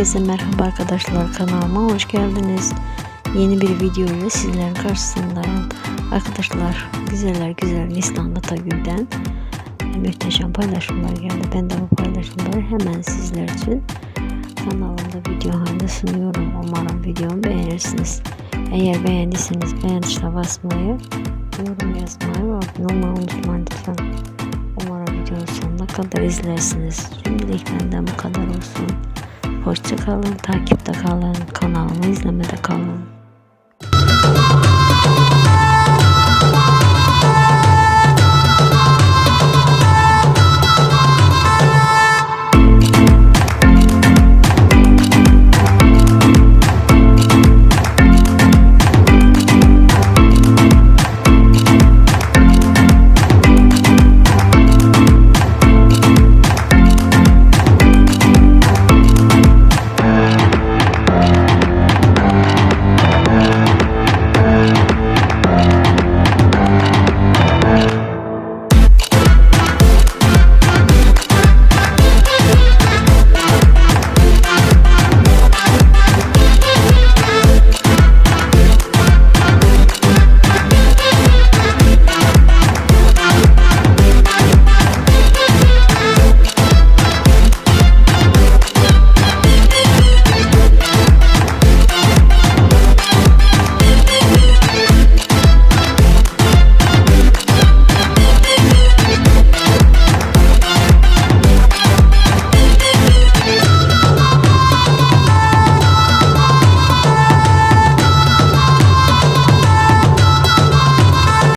Herkese merhaba arkadaşlar kanalıma hoş geldiniz. Yeni bir video ile sizlerin karşısındayım. Arkadaşlar güzeller güzel Nisan'da Tagül'den muhteşem paylaşımlar geldi. Ben de bu paylaşımları hemen sizler için kanalımda video halinde sunuyorum. Umarım videomu beğenirsiniz. Eğer beğendiyseniz beğen tuşuna basmayı, yorum yazmayı ve abone olmayı unutmayın lütfen. Umarım videonun sonuna kadar izlersiniz. Şimdilik benden bu kadar olsun. Hoşça kalın, takipte kalın, kanalımı izlemede kalın.